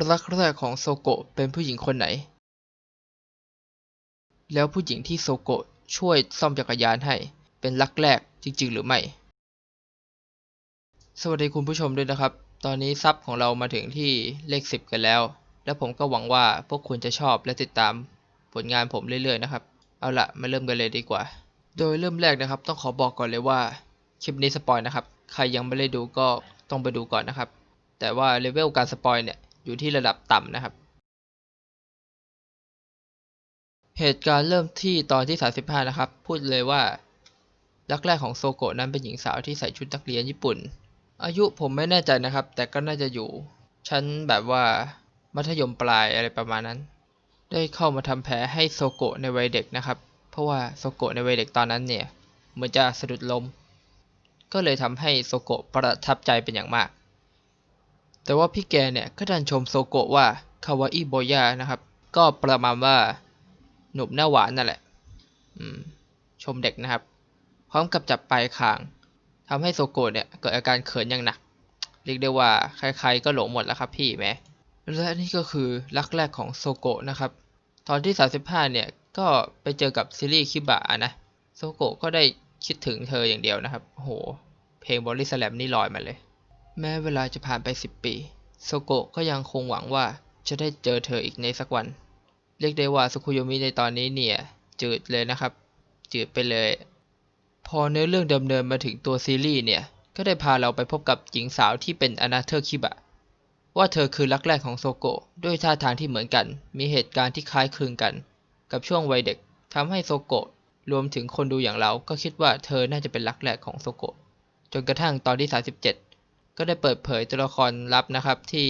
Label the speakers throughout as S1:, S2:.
S1: รักแรกของโซโกะเป็นผู้หญิงคนไหน แล้วผู้หญิงที่โซโกะช่วยซ่อมจักรยานให้ เป็นรักแรกจริง ๆ หรือไม่ สวัสดีคุณผู้ชมด้วยนะครับ ตอนนี้ซับของเรามาถึงที่เลข 10 กันแล้ว และผมก็หวังว่าพวกคุณจะชอบและติดตามผลงานผมเรื่อยๆนะครับ เอาละมาเริ่มกันเลยดีกว่า โดยเริ่มแรกนะครับ ต้องขอบอกก่อนเลยว่าคลิปนี้สปอยนะครับ ใครยังไม่ได้ดูก็ต้องไปดูก่อนนะครับ แต่ว่าเลเวลการสปอยเนี่ย อยู่ที่ระดับต่ำนะครับ เหตุการณ์เริ่มที่ตอนที่ 35 นะครับ พูดเลยว่ารักแรกของโซโกะนั้นเป็นหญิงสาวที่ใส่ชุดนักเรียนญี่ปุ่น อายุผมไม่แน่ใจนะครับ แต่ก็น่าจะอยู่ ชั้นแบบว่ามัธยมปลายอะไรประมาณนั้น ได้เข้ามาทำแผลให้โซโกะในวัยเด็กนะครับ เพราะว่าโซโกะในวัยเด็กตอนนั้นเนี่ยเหมือนจะสะดุดล้ม ก็เลยทำให้โซโกะประทับใจเป็นอย่างมาก แต่ว่าพี่แกเนี่ยก็ดันชมโซโกะว่าคาวาอิโบยานะครับ ก็ประมาณว่าหนุ่มหน้าหวานนั่นแหละชมเด็กนะครับ พร้อมกับจับปลายคางทำให้โซโกะเนี่ยเกิดอาการเขินอย่างหนัก เรียกได้ว่าใครๆก็หลงหมดแล้วครับพี่แหมและนี่ก็คือรักแรกของโซโกะนะครับ ตอนที่ 35 เนี่ยก็ไปเจอกับซีรีส์คิบะนะโซโกะก็ได้คิดถึงเธออย่างเดียวนะครับโอ้โหเพลงบอลลี่สแลมนี่ลอยมาเลย แม้เวลาจะผ่านไป10ปีโซโกะก็ยังคงหวังว่าจะได้เจอเธออีกในสักวัน เรียกได้ว่าสุคุโยมิในตอนนี้เนี่ย จืดเลยนะครับ จืดไปเลย พอเนื้อเรื่องดำเนินมาถึงตัวซีรีส์เนี่ย ก็ได้พาเราไปพบกับหญิงสาวที่เป็นอนาเธอร์คิบะ ว่าเธอคือรักแรกของโซโกะด้วยท่าทางที่เหมือนกัน มีเหตุการณ์ที่คล้ายคลึงกัน กับช่วงวัยเด็กทำให้โซโกะรวมถึงคนดูอย่างเราก็คิดว่าเธอน่าจะเป็นรักแรกของโซโกะจนกระทั่งตอนที่ 37 ก็ได้เปิดเผยตัวละครลับนะครับ ที่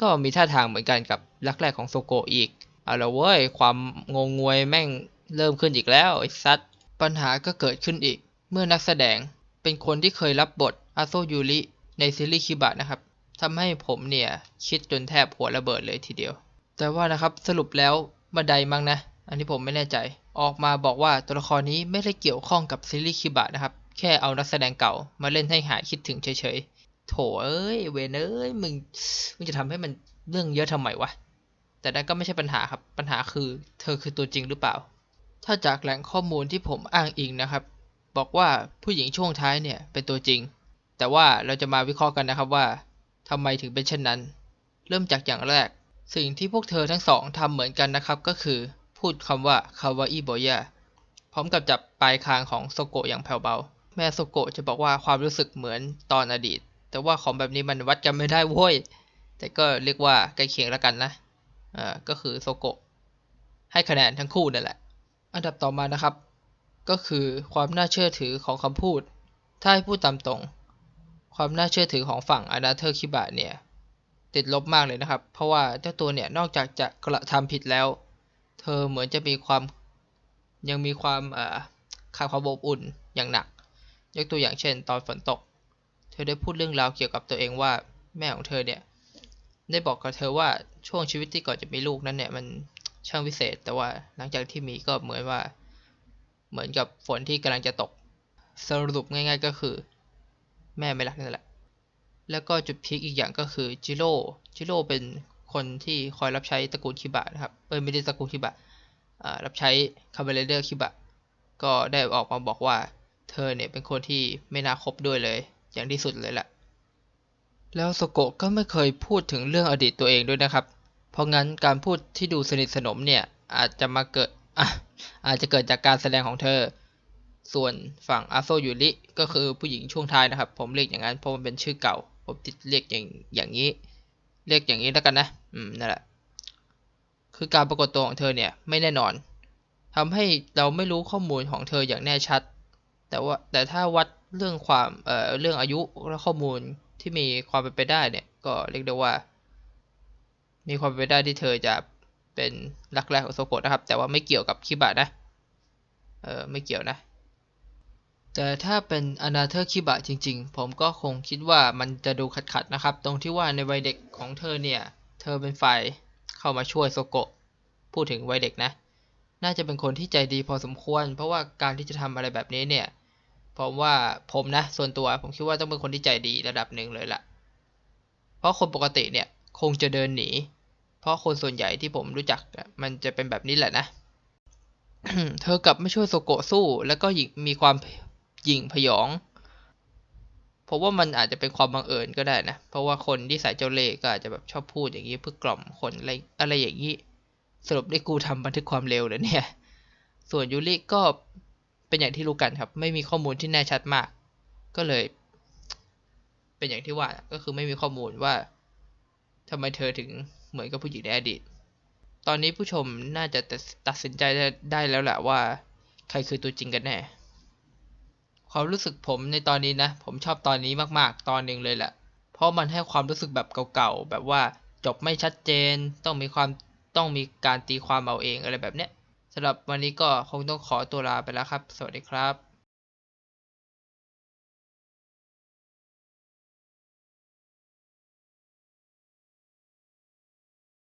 S1: ก็มีท่าทางเหมือนกันกับรักแรกของโซโกอีก เอาละเว้ย ความงงงวยแม่งเริ่มขึ้นอีกแล้วไอ้ซัดปัญหาก็เกิดขึ้นอีก เมื่อนักแสดงเป็นคนที่เคยรับบทอาโซยูริในซีรีส์คิบะนะครับทำให้ผมเนี่ยคิดจนแทบหัวระเบิดเลยทีเดียว แต่ว่านะครับสรุปแล้วบันไดมั้งนะ อันนี้ผมไม่แน่ใจ ออกมาบอกว่าตัวละครนี้ไม่ได้เกี่ยวข้องกับซีรีส์คิบะนะครับ แค่เอานักแสดงเก่ามาเล่นให้หายคิดถึงเฉยๆ โถเอ้ยเวนเอ้ยมึงมึงจะทำให้มันเรื่องเยอะทำไมวะแต่นั่นก็ไม่ใช่ปัญหาครับปัญหาคือ เธอคือตัวจริงหรือเปล่า ถ้าจากแหล่งข้อมูลที่ผมอ้างอิงนะครับ บอกว่าผู้หญิงช่วงท้ายเนี่ยเป็นตัวจริง แต่ว่าเราจะมาวิเคราะห์กันนะครับว่าทำไมถึงเป็นเช่นนั้น เริ่มจากอย่างแรก สิ่งที่พวกเธอทั้งสองทำเหมือนกันนะครับก็คือ พูดคำว่าคาวาอิโบยาพร้อมกับจับปลายคางของโซโกะอย่างแผ่วเบา แม่โซโกะจะบอกว่าความรู้สึกเหมือนตอนอดีต แต่ว่าของแบบนี้มันวัดกันไม่ได้โว้ย แต่ก็เรียกว่าใกล้เคียงแล้วกันนะอ่าก็คือโซโกะให้คะแนนทั้งคู่นั่นแหละ อันดับต่อมานะครับ ก็คือความน่าเชื่อถือของคำพูด ถ้าให้พูดตามตรง ความน่าเชื่อถือของฝั่งอนาเธอร์คิบะเนี่ยติดลบมากเลยนะครับ เพราะว่าเจ้าตัวเนี่ยนอกจากจะกระทำผิดแล้ว เธอเหมือนจะมีความยังมีความขาดความอบอุ่นอย่างหนัก ยกตัวอย่างเช่น ตอนฝนตก เธอได้พูดเรื่องราวเกี่ยวกับตัวเองว่าแม่ของเธอเนี่ย ได้บอกกับเธอว่าช่วงชีวิตที่ก่อนจะมีลูกนั้นเนี่ยมันช่างวิเศษ แต่ว่าหลังจากที่มีก็เหมือนว่า เหมือนกับฝนที่กำลังจะตก สรุปง่าย ๆก็คือ แม่ไม่รักนั่นแหละ แล้วก็จุดพีคอีกอย่างก็คือจิโร่จิโร่เป็นคนที่คอยรับใช้ตระกูลคิบะนะครับเอ้ยไม่ได้ตระกูลคิบะรับใช้คาเบเลเดอร์คิบะก็ได้ออกมาบอกว่าเธอเนี่ยเป็นคนที่ไม่น่าคบด้วยเลย อย่างที่สุดเลยแหละ แล้วโซโกะก็ไม่เคยพูดถึงเรื่องอดีตตัวเองด้วยนะครับ เพราะงั้นการพูดที่ดูสนิทสนมเนี่ยอาจจะมาเกิดออาจจะเกิดจากการแสดงของเธอ ส่วนฝั่งอาโซยูริก็คือผู้หญิงช่วงท้ายนะครับ ผมเรียกอย่างนั้นเพราะมันเป็นชื่อเก่า ผมติดเรียกอย่างอย่างนี้ เรียกอย่างนี้แล้วกันนะ อืมนั่นแหละ คือการปรากฏตัวของเธอเนี่ยไม่แน่นอนทำให้เราไม่รู้ข้อมูลของเธออย่างแน่ชัด แต่ว่าแต่ถ้าวัด เรื่องความเอ่อเรื่องอายุและข้อมูลที่มีความเป็นไปได้เนี่ย ก็เรียกได้ว่า มีความเป็นไปได้ที่เธอจะเป็นรักแรกของโซโกะนะครับ แต่ว่าไม่เกี่ยวกับคิบะนะเออไม่เกี่ยวนะ แต่ถ้าเป็นอนาเธอร์คิบะจริง ๆ ผมก็คงคิดว่ามันจะดูขัดๆนะครับ ตรงที่ว่าในวัยเด็กของเธอเนี่ย เธอเป็นฝ่ายเข้ามาช่วยโซโกะพูดถึงวัยเด็กนะ น่าจะเป็นคนที่ใจดีพอสมควร เพราะว่าการที่จะทำอะไรแบบนี้เนี่ย ผมว่าผมนะ ส่วนตัวผมคิดว่าต้องเป็นคนที่ใจดีระดับหนึ่งเลยล่ะ เพราะคนปกติเนี่ยคงจะเดินหนี เพราะคนส่วนใหญ่ที่ผมรู้จักมันจะเป็นแบบนี้แหละนะ เธอกลับไม่ช่วยโซโกะสู้ แล้วก็มีความหยิ่งพยองเพราะว่ามันอาจจะเป็นความบังเอิญก็ได้นะ เพราะว่าคนที่ใส่เจ้าเล่ห์ก็อาจจะแบบชอบพูดอย่างนี้เพื่อกล่อมคนอะไรอะไรอย่างนี้ สรุปได้กูทำบันทึกความเร็วเลยเนี่ย ส่วนยูริก็ เป็นอย่างที่รู้กันครับ ไม่มีข้อมูลที่แน่ชัดมาก ก็เลย เป็นอย่างที่ว่าก็คือไม่มีข้อมูลว่าทำไมเธอถึงเหมือนกับผู้หญิงในอดีต ตอนนี้ผู้ชมน่าจะตัดสินใจได้แล้วแหละว่า ใครคือตัวจริงกันแน่ ความรู้สึกผมในตอนนี้นะ ผมชอบตอนนี้มากๆ ตอนหนึ่งเลยแหละ เพราะมันให้ความรู้สึกแบบเก่าๆ แบบว่าจบไม่ชัดเจน ต้องมีความต้องมีการตีความเอาเองอะไรแบบเนี้ยำหรับวันนี้ก็คงต้องขอตัวลาไปแล้วครับ สวัสดีครับ